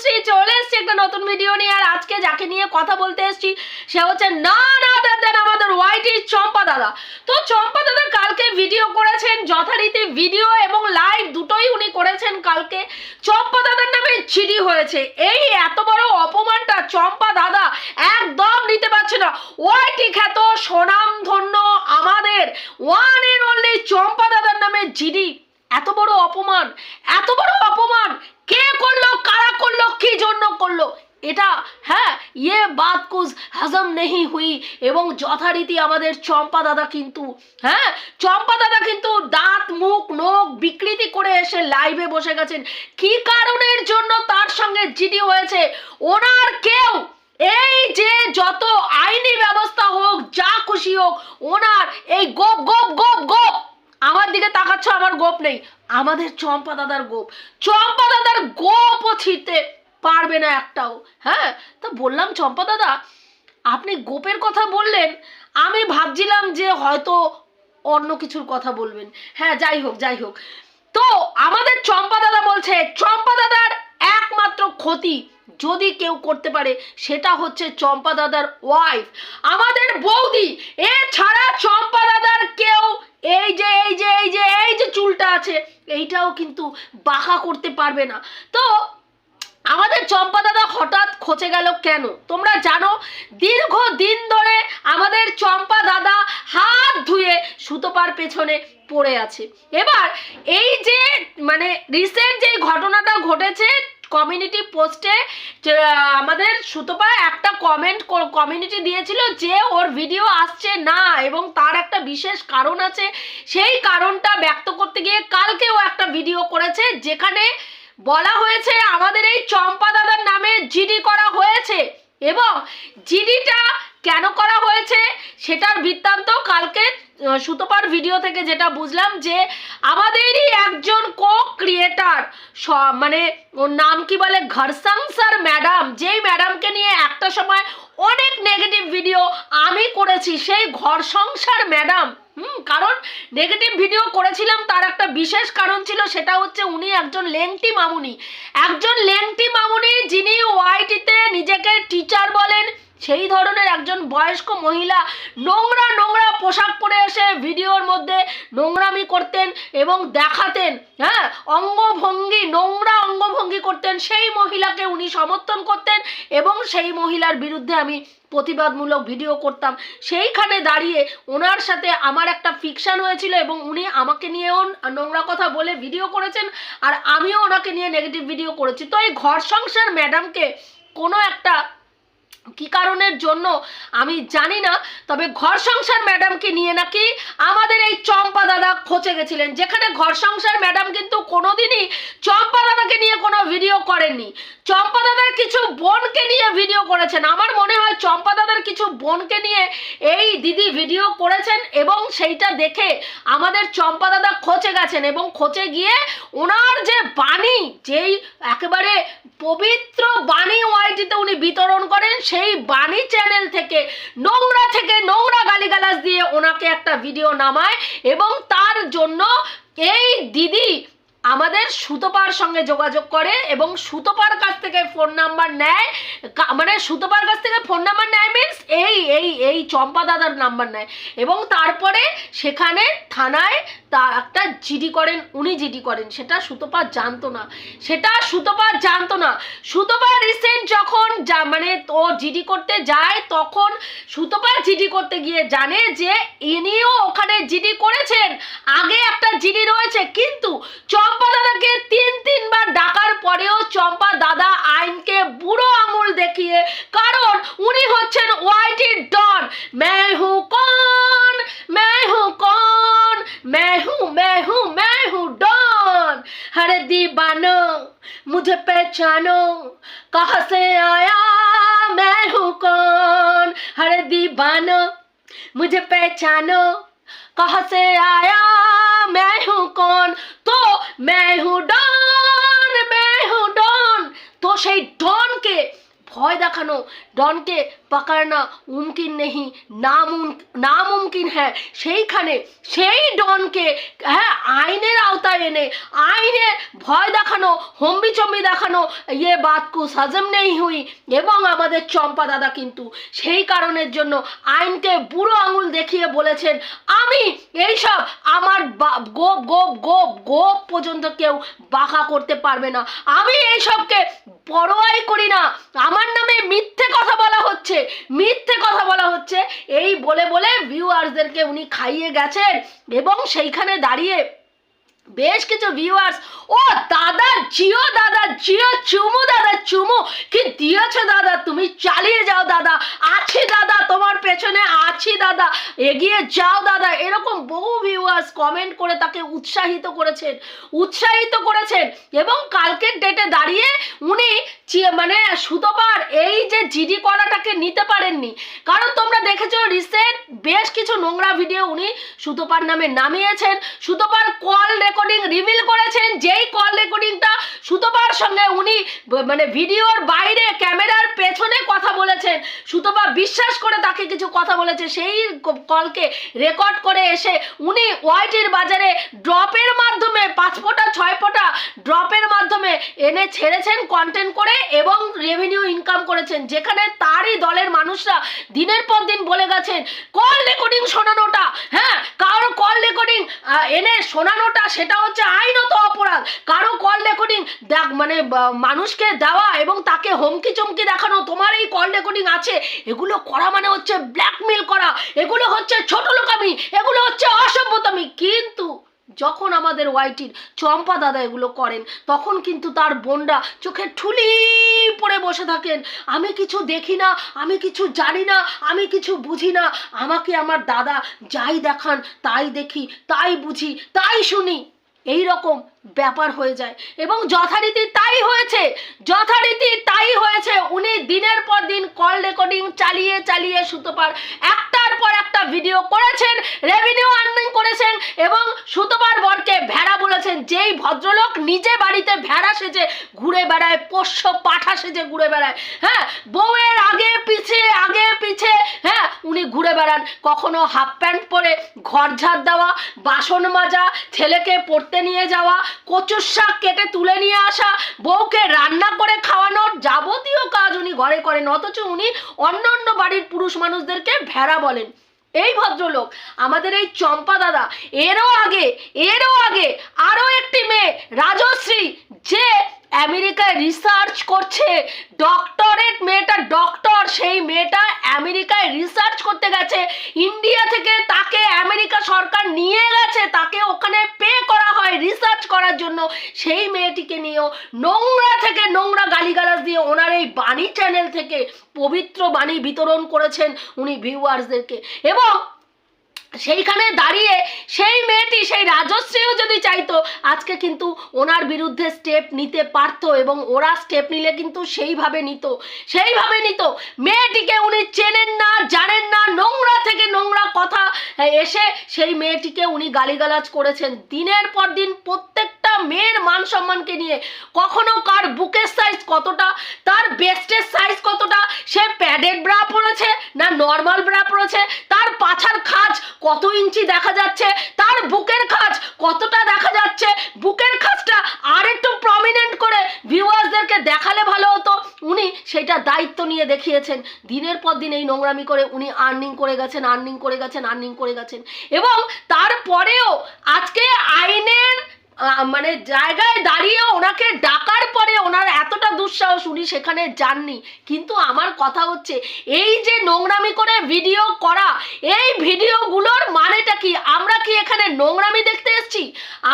তনুশ্রী চলে এসেছি একটা নতুন ভিডিও নিয়ে। আর আজকে যাকে নিয়ে কথা বলতে এসেছি, সে হচ্ছে না না আমাদের ওয়াইটি চম্পা দাদা। তো চম্পা দাদা কালকে ভিডিও করেছেন, যথারীতি ভিডিও এবং লাইভ দুটোই উনি করেছেন কালকে। চম্পা দাদার নামে চিডি হয়েছে। এই এত বড় অপমানটা চম্পা দাদা একদম নিতে পারছে না। ওয়াইটি খ্যাত সুনাম ধন্য আমাদের ওয়ান এন্ড অনলি চম্পা দাদার নামে জিডি এত বড় অপমান, এত বড় অপমান কে করল, কারা করল, কি জন্য করল? এটা হ্যাঁ ইয়ে বাত কুছ হজম নেই হুই এবং যথারীতি আমাদের চম্পা দাদা কিন্তু হ্যাঁ চম্পা দাদা কিন্তু দাঁত, মুখ, নখ বিকৃতি করে এসে লাইভে বসে গেছেন। কি কারণের জন্য তার সঙ্গে জিডি হয়েছে? ওনার কেউ, এই যে যত আইনি ব্যবস্থা হোক, যা খুশি হোক, ওনার এই গোপ গোপ গোপ গোপ আমার দিকে তাকাচ্ছ, আমার গোপ নেই। আমাদের চম্পা দাদার গোপ। চম্পা দাদার গোপও ছিঁড়তে পারবে না একটাও। হ্যাঁ? তা বললাম, চম্পা দাদা, আপনি গোপের কথা বললেন, আমি ভাবছিলাম যে হয়তো অন্য কিছুর কথা বলবেন। হ্যাঁ যাই হোক যাই হোক। তো আমাদের চম্পা দাদা বলছে, চম্পা দাদার একমাত্র ক্ষতি যদি কেউ করতে পারে, সেটা হচ্ছে চম্পা দাদার ওয়াইফ আমাদের বৌদি, এছাড়া চম্পা দাদার কেউ এই যে এই যে এই যে এই যে চুলটা আছে, এইটাও কিন্তু বাঁকা করতে পারবে না। তো আমাদের চম্পা দাদা হঠাৎ খচে গেল কেন? তোমরা জানো দীর্ঘ দিন ধরে আমাদের চম্পা দাদা হাত ধুয়ে সুতোপার পেছনে পড়ে আছে। এবার এই যে মানে রিসেন্ট যে ঘটনাটা ঘটেছে কমিউনিটি পোস্টে আমাদের সুতপা একটা কমেন্ট কমিউনিটি দিয়েছিল যে ওর ভিডিও আসছে না এবং তার একটা বিশেষ কারণ আছে। সেই কারণটা ব্যক্ত করতে গিয়ে কালকেও একটা ভিডিও করেছে যেখানে বলা হয়েছে আমাদের এই চম্পা দাদার নামে জিডি করা হয়েছে এবং জিডিটা কেন করা হয়েছে সেটার বৃত্তান্ত কালকে সুতপার ভিডিও থেকে যেটা বুঝলাম যে আমাদেরই একজন কো ক্রিয়েটার মানে ওর নাম কি বলে? ঘরসংসার ম্যাডাম যেই ম্যাডামকে নিয়ে একটা সময় অনেক নেগেটিভ ভিডিও আমি করেছি, সেই ঘর সংসার ম্যাডাম হুম, কারণ নেগেটিভ ভিডিও করেছিলাম, তার একটা বিশেষ কারণ ছিল, সেটা হচ্ছে উনি একজন লেংটি মামুনি। একজন লেংটি মামুনি যিনি ওয়াইটিতে নিজেকে টিচার বলেন সেই ধরনের একজন বয়স্ক মহিলা নোংরা নোংরা পোশাক পরে এসে ভিডিওর মধ্যে নোংরামি করতেন এবং দেখাতেন হ্যাঁ? অঙ্গভঙ্গি, নোংরা অঙ্গভঙ্গি করতেন। সেই মহিলাকে উনি সমর্থন করতেন এবং সেই মহিলার বিরুদ্ধে আমি প্রতিবাদমূলক ভিডিও করতাম। সেইখানে দাঁড়িয়ে ওনার সাথে আমার একটা ফিকশান হয়েছিল এবং উনি আমাকে নিয়েও নোংরা কথা বলে ভিডিও করেছেন আর আমিও ওনাকে নিয়ে নেগেটিভ ভিডিও করেছি। তো এই ঘর সংসার ম্যাডামকে কোনো একটা কি কারণের জন্য আমি জানি না, তবে ঘর সংসার ম্যাডামকে নিয়ে নাকি আমাদের এই চম্পা দাদা খচে গেছিলেন, যেখানে ঘর সংসার ম্যাডাম কিন্তু কোনোদিনই চম্পা দাদাকে নিয়ে কোনো ভিডিও করেননি। চম্পা দাদার কিছু বোনকে নিয়ে ভিডিও করেছেন। আমার মনে হয় চম্পা দাদার কিছু বোনকে নিয়ে এই দিদি ভিডিও করেছেন এবং সেইটা দেখে আমাদের চম্পা দাদা খচে গেছেন এবং খচে গিয়ে ওনার যে বাণী, যেই একেবারে পবিত্র বাণী ওয়াইটিতে উনি বিতরণ করেন সেই বাণী চ্যানেল থেকে, নোংরা থেকে নোংরা গালিগালাজ দিয়ে ওনাকে একটা ভিডিও নামায় এবং তার জন্য এই দিদি আমাদের সুতপার সঙ্গে যোগাযোগ করে এবং সুতপার কাছ থেকে ফোন নাম্বার নেয়। মানে সুতপার কাছ থেকে ফোন নাম্বার নেয় মিনস এই এই এই চম্পা দাদার নাম্বার নেয়। এবং তারপরে সেখানে থানায় তা একটা জিডি করেন, উনি জিডি করেন, সেটা সুতপা জানতো না। সেটা সুতপা জানতো না। সুতপা রিসেন্ট যখন যা মানে ও জিডি করতে যায়, তখন সুতপা জিডি করতে গিয়ে জানে যে ইনিও ওখানে জিডি করেছেন। আগে একটা জিডি রয়েছে, কিন্তু চম্পা দাদাকে তিন, তিনবার ডাকার পরেও চম্পা দাদা আইনকে বুড়ো আঙুল দেখিয়ে, কারণ উনি হচ্ছেন ওয়াইটির ডন। ম্যায় হু কন ম্যায় হু कौन मैं हूँ मैं हूँ मैं हूँ डॉन हर दीवानो मुझे पहचानो कहाँ से आया मैं हूँ कौन हर दीवानो मुझे पहचानो कहाँ से आया मैं हूँ कौन तो मैं हूँ डॉन मैं हूँ डॉन তো সেই ডনকে ভয় দেখানো ডনকে পাকারনা মুমকিন নেহি নামুম নামুমকিন হ্যাঁ। সেইখানে সেই ডনকে হ্যাঁ আইনের আওতায় এনে আইনের ভয় দেখানো হম্বি চম্বি দেখানো ইয়ে বাত কু সাজম নেই হুই। এবং আমাদের চম্পা দাদা কিন্তু সেই কারণের জন্য আইনকে বুড়ো আঙুল দেখিয়ে বলেছেন, আমি এইসব আমার গোপ গোপ গোপ গোপ পর্যন্ত কেউ বাঁকা করতে পারবে না। আমি এইসবকে পরোয়াই করি না। আমার নামে মিথ্যে কথা বলা হচ্ছে। মিথ্যে কথা বলা হচ্ছে। এই বলে বলে ভিউয়ার্সদেরকে উনি খাইয়ে গেছেন এবং সেইখানে দাঁড়িয়ে বেশ কিছু ভিউয়ার্স, ও দাদা জিও দাদা, জিও চুমু দাদা চুমু, কি দিয়েছ দাদা তুমি চালিয়ে যাও দাদা আছি দাদা তোমার পেছনে আছি দাদা, এগিয়ে যাও দাদা। এরকম বহু ভিউয়ার্স কমেন্ট করে তাকে উৎসাহিত করেছেন উৎসাহিত করেছেন। এবং কালকের ডেটে দাঁড়িয়ে উনি মানে সুতোপার এই যে জিডি করাটাকে নিতে পারেননি। কারণ তোমরা দেখেছ রিসেন্ট বেশ কিছু নোংরা ভিডিও উনি সুতোপার নামে নামিয়েছেন। সুতপার কল রেকর্ডিং রিভিল করেছেন। যেই কল রেকর্ডিংটা সুতপার সঙ্গে উনি মানে ভিডিওর বাইরে ক্যামেরার পেছনে কথা বলেছেন, সুতপা বিশ্বাস করে তাকে কিছু কথা বলেছে, সেই কলকে রেকর্ড করে এসে উনি ওয়াইটির বাজারে ড্রপের মাধ্যমে পাঁচ ফোঁটা, ছয় ফোঁটা ড্রপের মাধ্যমে এনে ছেড়েছেন কন্টেন্ট করে এবং রেভিনিউ ইনকাম করেছেন, যেখানে তারই দলের মানুষরা দিনের পর দিন বলে গেছেন কল রেকর্ডিং শোনানোটা। হ্যাঁ কারও কল রেকর্ডিং এনে শোনানোটা সেটা হচ্ছে আইনত অপরাধ। কারও কল রেকর্ডিং দেখ মানে মানুষকে দেওয়া এবং তাকে হুমকি চমকি দেখানো, তোমার এই কল রেকর্ডিং আছে, এগুলো করা মানে হচ্ছে ব্ল্যাকমেল করা। এগুলো হচ্ছে ছোট লোকামি এগুলো হচ্ছে অসভ্যতামি কিন্তু যখন আমাদের ওয়াইটির চম্পা দাদা এগুলো করেন, তখন কিন্তু তার বোনরা চোখে ঠুলি পড়ে বসে থাকেন। আমি কিছু দেখি না, আমি কিছু জানি না, আমি কিছু বুঝি না। আমাকে আমার দাদা যাই দেখান, তাই দেখি, তাই বুঝি, তাই শুনি। এই রকম ব্যাপার হয়ে যায়। এবং যথারীতি তাই হয়েছে, যথারীতি তাই হয়েছে। উনি দিনের পর দিন কল রেকর্ডিং চালিয়ে চালিয়ে সুতোপার একটার পর একটা ভিডিও করেছেন রেভিনিউ আর্নিং করেছেন এবং সুতোপার বরকে ভেড়া বলেছেন। যেই ভদ্রলোক নিজে বাড়িতে ভেড়া সেজে ঘুরে বেড়ায়, পোষ্য পাঠা সেজে ঘুরে বেড়ায় হ্যাঁ বউয়ের আগে পিছে আগে পিছে হ্যাঁ উনি ঘুরে বেড়ান। কখনো হাফ প্যান্ট পরে ঘর ঝাড় দেওয়া, বাসন মাজা, ছেলেকে পড়তে নিয়ে যাওয়া কচুর শাক কেটে তুলে নিয়ে আসা, বউকে রান্না করে খাওয়ানোর যাবতীয় কাজ উনি ঘরে করেন, অথচ উনি অন্য অন্য বাড়ির পুরুষ মানুষদেরকে ভেড়া বলেন। এই ভদ্রলোক, আমাদের এই চম্পা দাদা, এরও আগে এরও আগে আরও একটি মেয়ে, রাজশ্রী, যে আমেরিকায় রিসার্চ করছে। ডক্টরেট মেয়েটা ডক্টর সেই মেয়েটা আমেরিকায় রিসার্চ করতে গেছে। ইন্ডিয়া থেকে তাকে আমেরিকা সরকার নিয়ে গেছে, তাকে ওখানে পে করা হয় রিসার্চ করার জন্য। সেই মেয়েটিকে নিয়েও নোংরা থেকে নোংরা গালিগালাজ দিয়ে ওনার এই বাণী চ্যানেল থেকে পবিত্র বাণী বিতরণ করেছেন উনি ভিউয়ার্সদেরকে এবং সেইখানে দাঁড়িয়ে সেই মেয়েটি, সেই রাজশ্রীও যদি চাইতো, আজকে কিন্তু ওনার বিরুদ্ধে স্টেপ নিতে পারত এবং ওরা স্টেপ নিলে কিন্তু সেইভাবে নিত। সেইভাবে নিত। মেয়েটিকে উনি চেনেন না জানেন না নোংরা থেকে নোংরা কথা এসে সেই মেয়েটিকে উনি গালিগালাজ করেছেন। দিনের পর দিন প্রত্যেকটা মেয়ের মান সম্মানকে নিয়ে কখনো কার বুকের সাইজ কতটা, তার বেস্টের সাইজ কতটা, সে প্যাডেড ব্রা পরেছে না নর্মাল ব্রা পরেছে, তার পাছার খাজ কত ইঞ্চি দেখা যাচ্ছে, তার বুকের খাজ কতটা দেখা যাচ্ছে, বুকের খাজটা আর একটু প্রমিনেন্ট করে ভিউয়ার্সদেরকে দেখালে ভালো হতো। উনি সেটা দায়িত্ব নিয়ে দেখিয়েছেন। দিনের পর দিন এই নোংরামি করে উনি আর্নিং করে গেছেন আর্নিং করে গেছেন আর্নিং করে গেছেন। এবং তারপরেও আজকে আইনের মানে জায়গায় দাঁড়িয়ে ওনাকে ডাকার পরে ওনার এতটা দুঃসাহস উনি সেখানে যাননি। কিন্তু আমার কথা হচ্ছে, এই যে নোংরামি করে ভিডিও করা, এই ভিডিওগুলোর মানেটা কি? আমরা কি এখানে নোংরামি দেখতে এসেছি?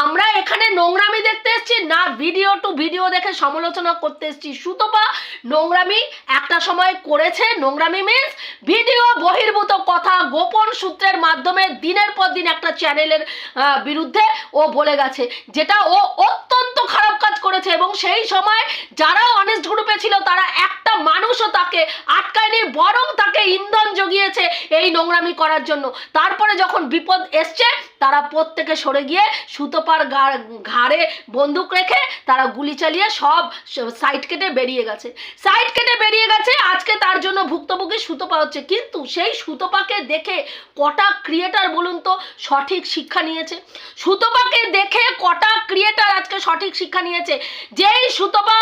আমরা এখানে নোংরামি দেখতে এসছি না ভিডিও টু ভিডিও দেখে সমালোচনা করতে এসেছি? সুতপা, নোংরামি একটা সময় করেছে, নোংরামি মিন্স ভিডিও বহির্ভূত কথা গোপন সূত্রের মাধ্যমে দিনের পর দিন একটা চ্যানেলের বিরুদ্ধে ও বলে গেছে। যেটা ও অত্যন্ত খারাপ কাজ করেছে এবং সেই সময় যারা অনেস্ট গ্রুপে ছিল, তারা একটা মানুষও তাকে আটকায়নি, বরং তাকে ইন্ধন জগিয়েছে এই নোংরামি করার জন্য। তারপরে যখন বিপদ এসছে তারা প্রত্যেকে সরে গিয়ে সুতোপার ঘাড়ে বন্দুক রেখে তারা গুলি চালিয়ে সব সাইড কেটে বেরিয়ে গেছে। সাইড কেটে বেরিয়ে গেছে, আজকে তার জন্য ভুক্তভোগী সুতোপা হচ্ছে। কিন্তু সেই সুতোপাকে দেখে কটা ক্রিয়েটার বলুন তো, সঠিক শিক্ষা নিয়েছে। সুতোপাকে দেখে কটা ক্রিয়েটার আজকে সঠিক শিক্ষা নিয়েছে। যেই সুতোপা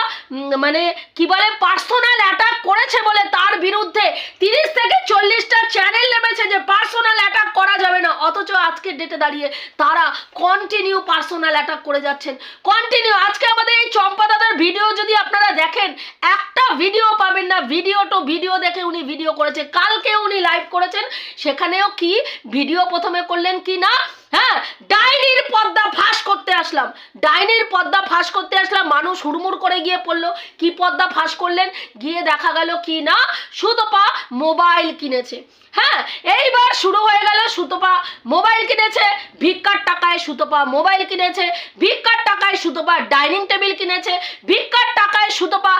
মানে কি বলে পার্সোনাল অ্যাটাক করেছে বলে তার বিরুদ্ধে তিরিশ থেকে চল্লিশটা চ্যানেল নেমেছে যে পার্সোনাল অ্যাটাক করা যাবে না। অথচ আজকের ডেটে দাঁড়িয়ে তারা কন্টিনিউ পার্সোনাল অ্যাটাক করে যাচ্ছেন। কন্টিনিউ আজকে আমাদের এই চম্পা দাদার ভিডিও যদি আপনারা দেখেন, একটা ভিডিও পাবেন না। ভিডিও টু ভিডিও দেখে উনি ভিডিও করেছে। কালকে উনি লাইভ করেছেন। সেখানেও কি ভিডিও প্রথমে করলেন কি না? হ্যাঁ ডাইনির পর্দা ফাঁস করতে আসলাম। ডাইনির পর্দা ফাঁস করতে আসলাম, মানুষ হুড়মুড় করে গিয়ে পড়ল। কি পর্দা ফাঁস করলেন? গিয়ে দেখা গেল কি না? সুতপা মোবাইল কিনেছে। হ্যাঁ এইবার শুরু হয়ে গেল সুতপা মোবাইল কিনেছে, ভিক্ষার টাকায় সুতপা মোবাইল কিনেছে, ভিক্ষার টাকায় সুতপা ডাইনিং টেবিল কিনেছে, ভিক্ষার টাকায় সুতপা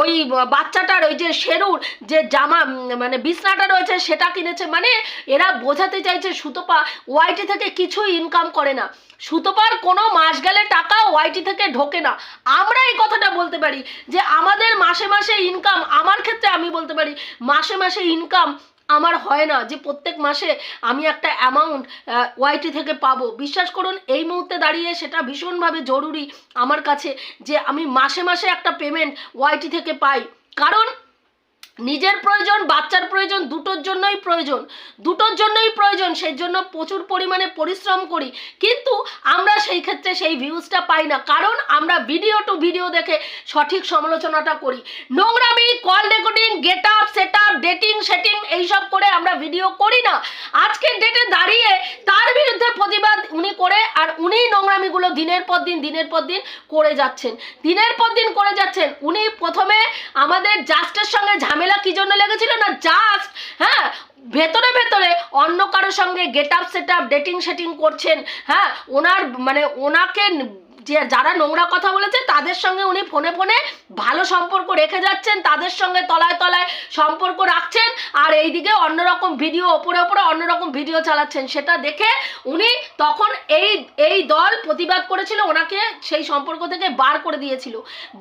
ওই বাচ্চাটার ওই যে শেরুর যে জামা মানে বিছনাটা রয়েছে সেটা কিনেছে। মানে এরা বোঝাতে চাইছে সুতপা, ওয়াইটি থেকে কিছু ইনকাম করে না। সুতপার কোনো মাস গেলে টাকা ওয়াইটি থেকে ঢোকে না। আমরা এই কথাটা বলতে পারি যে আমাদের মাসে মাসে ইনকাম আমার ক্ষেত্রে আমি বলতে পারি, মাসে মাসে ইনকাম আমার হয় না যে প্রত্যেক মাসে আমি একটা অ্যামাউন্ট ওয়াইটি থেকে পাবো। বিশ্বাস করুন, এই মুহূর্তে দাঁড়িয়ে সেটা ভীষণভাবে জরুরি আমার কাছে যে আমি মাসে মাসে একটা পেমেন্ট ওয়াইটি থেকে পাই। কারণ নিজের প্রয়োজন, বাচ্চার প্রয়োজন, দুটোর জন্যই প্রয়োজন। দুটোর জন্যই প্রয়োজন সেই জন্য প্রচুর পরিমাণে পরিশ্রম করি। কিন্তু আমরা সেই ক্ষেত্রে সেই ভিউজটা পাই না। কারণ আমরা ভিডিও টু ভিডিও দেখে সঠিক সমালোচনাটা করি। নোংরামি call recording get up set up dating setting এইসব করে আমরা ভিডিও করি না। আজকের ডেটে দাঁড়িয়ে তার বিরুদ্ধে প্রতিবাদ উনি করে আর দিনের পর দিন, দিনের পর দিন করে যাচ্ছেন। দিনের পর দিন করে যাচ্ছেন। উনি প্রথমে আমাদের জাস্টের সঙ্গে ঝামেলা কি জন্য লেগেছিল না জাস্ট হ্যাঁ ভেতরে ভেতরে অন্য কারোর সঙ্গে get up set up dating setting করছেন হ্যাঁ ওনার মানে ওনাকে যারা নোংরা কথা বলেছে, তাদের সঙ্গে উনি ফোনে ফোনে ভালো সম্পর্ক রেখে যাচ্ছেন, তাদের সঙ্গে তলায় তলায় সম্পর্ক রাখছেন আর এই এইদিকে অন্যরকম ভিডিও, ওপরে ওপরে অন্যরকম ভিডিও চালাচ্ছেন। সেটা দেখে উনি তখন এই এই দল প্রতিবাদ করেছিল, ওনাকে সেই সম্পর্ক থেকে বার করে দিয়েছিল।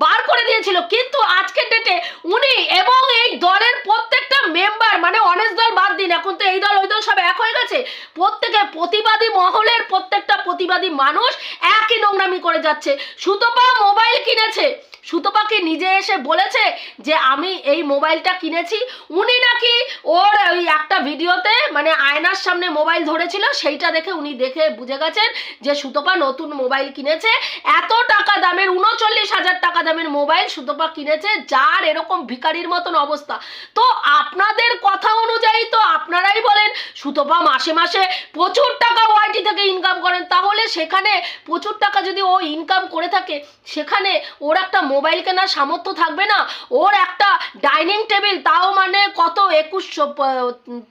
বার করে দিয়েছিল, কিন্তু আজকের ডেটে উনি এবং এই দলের প্রত্যেকটা মেম্বার মানে অনেক দল বাদ দিন, এখন তো এই দল, ওই দল সব এক হয়ে গেছে। প্রত্যেকে প্রতিবাদী মহলের প্রত্যেকটা প্রতিবাদী মানুষ একই নোংরামি করে যাচ্ছে সুতপা মোবাইল কিনেছে। সুতপাকে নিজে এসে বলেছে যে আমি এই মোবাইলটা কিনেছি। উনি নাকি ওর ওই একটা ভিডিওতে মানে আয়নার সামনে মোবাইল ধরেছিল, সেইটা দেখে উনি দেখে বুঝে গেছেন যে সুতপা নতুন মোবাইল কিনেছে। এত টাকা দামের, উনচল্লিশ হাজার টাকা দামের মোবাইল সুতপা কিনেছে, যার এরকম ভিকারির মতন অবস্থা। তো আপনাদের কথা অনুযায়ী তো আপনারাই বলেন, সুতপা মাসে মাসে প্রচুর টাকা ওয়াইটি থেকে ইনকাম করেন। তাহলে সেখানে প্রচুর টাকা যদি ও ইনকাম করে থাকে, সেখানে ওর একটা মোবাইল কেনার সামর্থ্য থাকবে না। ওর একটা ডাইনিং টেবিল তাও মানে কত? একুশশো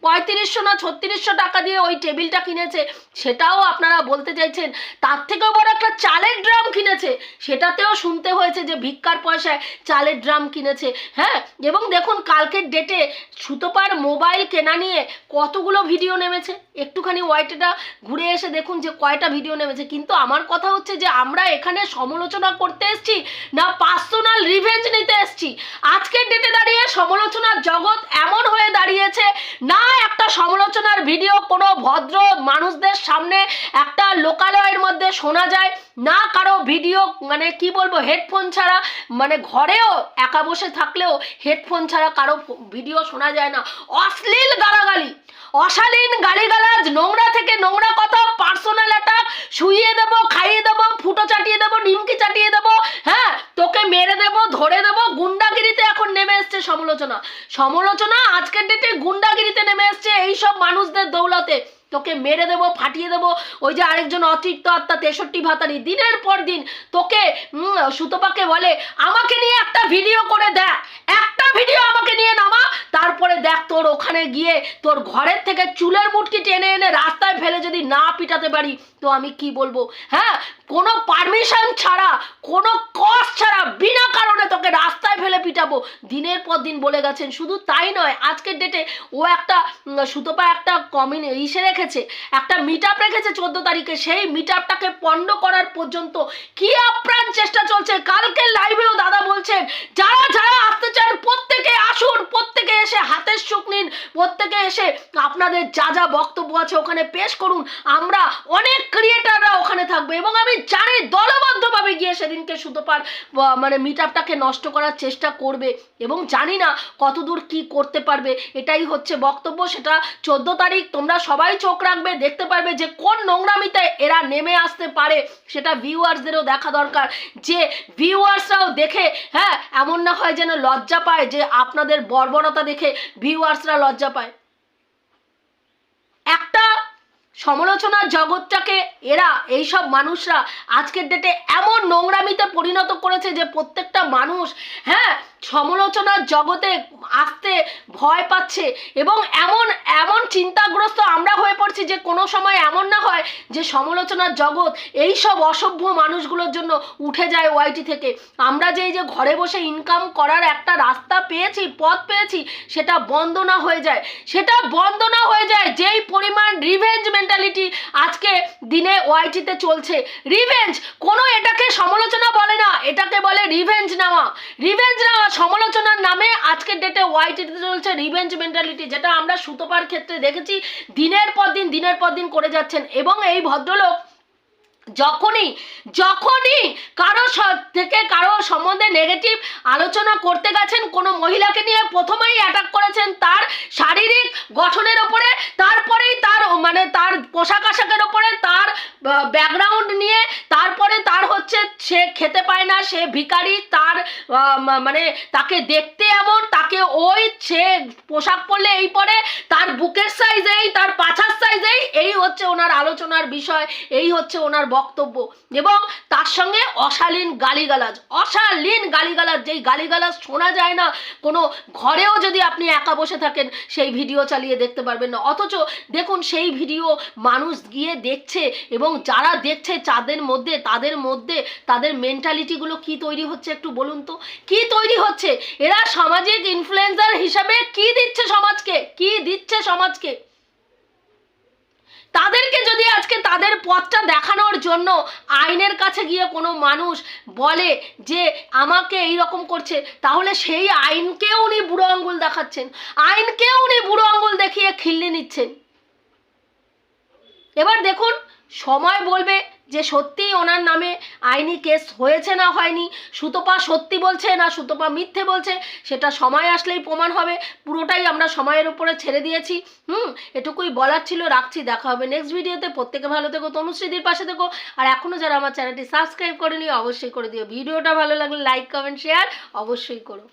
পঁয়ত্রিশশো না ছত্রিশশো টাকা দিয়ে ওই টেবিলটা কিনেছে। সেটাও আপনারা বলতে চাইছেন। তার থেকেও বড় একটা চালের ড্রাম কিনেছে। সেটাতেও শুনতে হয়েছে যে ভিক্ষার পয়সায় চালের ড্রাম কিনেছে। হ্যাঁ? এবং দেখুন, কালকের ডেটে সুতোপার মোবাইল কেনা নিয়ে কতগুলো ভিডিও নেমেছে। একটুখানি ওয়াইটেটা ঘুরে এসে দেখুন যে কয়টা ভিডিও নেমেছে। কিন্তু আমার কথা হচ্ছে যে আমরা এখানে সমালোচনা করতে এসেছি না পার্সোনাল রিভেঞ্জ নিতে এসেছি। আজকের ডেটে দাঁড়িয়ে সমালোচনার জগৎ এমন হয়ে দাঁড়িয়েছে, না একটা সমালোচনার ভিডিও কোনো ভদ্র মানুষদের সামনে একটা লোকালয়ের মধ্যে শোনা যায়, না কারও ভিডিও মানে কি বলব হেডফোন ছাড়া মানে ঘরেও একা বসে থাকলেও হেডফোন ছাড়া কারও ভিডিও শোনা যায় না। অশ্লীল গালাগালি, অশালীন গালিগালাজ নোংরা থেকে নোংরা কথা পার্সোনাল অ্যাটাক শুইয়ে দেবো খাইয়ে দেবো ফুটো চাটিয়ে দেবো নিমকি চাটিয়ে দেবো হ্যাঁ তোকে মেরে দেবো ধরে দেবো গুন্ডাগিরিতে এখন নেমে এসছে সমালোচনা আজকের ডেটে গুন্ডাগিরিতে নেমে এসছে এইসব মানুষদের দৌলতে। তোকে মেরে দেবো, ফাটিয়ে দেবো, ওই যে আরেকজন অতিরিক্ত আত্মা তেষট্টি ভাতারি, দিনের পর দিন তোকে সুতপাকে বলে, আমাকে নিয়ে একটা ভিডিও করে দেখ, একটা ভিডিও আমাকে নিয়ে নামা, তারপরে দেখ তোর ওখানে গিয়ে তোর ঘরের থেকে চুলের মুটকি টেনে এনে রাস্তায় ফেলে যদি না পিটাতে পারি, তো আমি কি বলব? হ্যাঁ কোনো পারমিশন ছাড়া, কোনো কষ্ট ছাড়া, বিনা কারণে তোকে রাস্তায় ফেলে পিটাবো। দিনের পর দিন বলে গেছেন, শুধু তাই নয়, আজকের ডেটে ও একটা সুতপা একটা কমিন ইসে রেখেছে, একটা মিট আপ রেখেছে চোদ্দ তারিখে। সেই মিট আপটাকে পণ্ড করার পর্যন্ত কি আপ্রাণ চেষ্টা চলছে? কালকে লাইভেও দাদা বলছেন, যারা যারা আসতে চান, প্রত্যেকে আসুন, প্রত্যেকে এসে হাতের সুখ নিন, প্রত্যেকে এসে আপনাদের যা যা বক্তব্য আছে ওখানে পেশ করুন। আমরা অনেক ক্রিয়েটাররা ওখানে থাকবে এবং আমি জানি দলবদ্ধভাবে গিয়ে সেদিনকে সুতোপার মানে মিট আপটাকে নষ্ট করার চেষ্টা করবে এবং জানি না কতদূর কি করতে পারবে, এটাই হচ্ছে বক্তব্য। সেটা চোদ্দ তারিখ, তোমরা সবাই চোখ রাখবে, দেখতে পারবে যে কোন নোংরামিতে এরা নেমে আসতে পারে, সেটা ভিউয়ার্সদেরও দেখা দরকার। যে ভিউয়ার্সরাও দেখে হ্যাঁ এমন না হয় যেন লজ্জা পায়, যে আপনাদের বর্বরতা দেখে ভিউয়ার্সরা লজ্জা পায়। একটা সমালোচনার জগৎটাকে এরা, এইসব মানুষরা আজকের ডেটে এমন নোংরামিতে পরিণত করেছে যে প্রত্যেকটা মানুষ হ্যাঁ সমালোচনার জগতে আসতে ভয় পাচ্ছে এবং এমন এমন চিন্তাগ্রস্ত আমরা হয়ে পড়ছি যে কোনো সময় এমন না হয় যে সমালোচনার জগৎ এই সব অসভ্য মানুষগুলোর জন্য উঠে যায় ওয়াইটি থেকে। আমরা যে এই যে ঘরে বসে ইনকাম করার একটা রাস্তা পেয়েছি, পথ পেয়েছি, সেটা বন্ধ না হয়ে যায়। সেটা বন্ধ না হয়ে যায় যেই পরিমাণ রিভেঞ্জ মেন্টালিটি আজকে দিনে ওয়াইটিতে চলছে। রিভেঞ্জ কোনো এটাকে সমালোচনা বলে না, এটাকে বলে রিভেঞ্জ নেওয়া। রিভেঞ্জ নেওয়া সমালোচনার নামে আজকের ডেটে ওয়াইটিতে চলছে রিভেঞ্জ মেন্টালিটি যেটা আমরা সুতোপার ক্ষেত্রে দেখেছি। দিনের পর দিন, দিনের পর দিন করে যাচ্ছেন এবং এই ভদ্রলোক যখনই যখনই কারও থেকে কারও সম্বন্ধে নেগেটিভ আলোচনা করতে গেছেন, কোনো মহিলাকে নিয়ে প্রথমেই অ্যাটাক করেছেন তার শারীরিক গঠনের ওপরে, তারপরেই তার মানে তার পোশাক আশাকের ওপরে, তার ব্যাকগ্রাউন্ড নিয়ে, তারপরে তার হচ্ছে সে খেতে পায় না, সে ভিখারি, তার মানে তাকে দেখতে এমন, তাকে ওই সে পোশাক পরলে এই পরে, তার বুকের সাইজ এই, তার পাছার সাইজ এই এই হচ্ছে ওনার আলোচনার বিষয়, এই হচ্ছে ওনার বক্তব্য এবং তার সঙ্গে অশালীন গালিগালাজ। অশালীন গালিগালাজ, যেই গালিগালাজ শোনা যায় না, কোনো ঘরেও যদি আপনি একা বসে থাকেন, সেই ভিডিও চালিয়ে দেখতে পারবেন না। অথচ দেখুন, সেই ভিডিও মানুষ গিয়ে দেখছে এবং যারা দেখছে তাদের মধ্যে তাদের মধ্যে, তাদের মেন্টালিটিগুলো কি তৈরি হচ্ছে একটু বলুন তো? কি তৈরি হচ্ছে? এরা সামাজিক ইনফ্লুয়েন্সার হিসাবে কি দিচ্ছে সমাজকে? কি দিচ্ছে সমাজকে? তাদেরকে যদি আজকে তাদের পথটা দেখানোর জন্য আইনের কাছে গিয়ে কোনো মানুষ বলে যে আমাকে এই রকম করছে, তাহলে সেই আইনকে উনি বুড়ো আঙ্গুল দেখাচ্ছেন। আইনকে উনি বুড়ো আঙ্গুল দেখিয়ে খিল্লি নিচ্ছেন। এবার দেখুন, সময় বলবে যে সত্যিই ওনার নামে আইনি কেস হয়েছে না হয়নি, সুতপা সত্যি বলছে না সুতপা মিথ্যে বলছে, সেটা সময় আসলেই প্রমাণ হবে, পুরোটাই আমরা সময়ের উপরে ছেড়ে দিয়েছি। হুম, এটুকুই বলার ছিল, রাখছি, দেখা হবে নেক্সট ভিডিওতে প্রত্যেকে ভালো থেকো, তনুশ্রীদির পাশে থেকো। আর এখনও যারা আমার চ্যানেলটি সাবস্ক্রাইব করেনি, অবশ্যই করে দিও। ভিডিওটা ভালো লাগলে লাইক কমেন্ট শেয়ার অবশ্যই করো।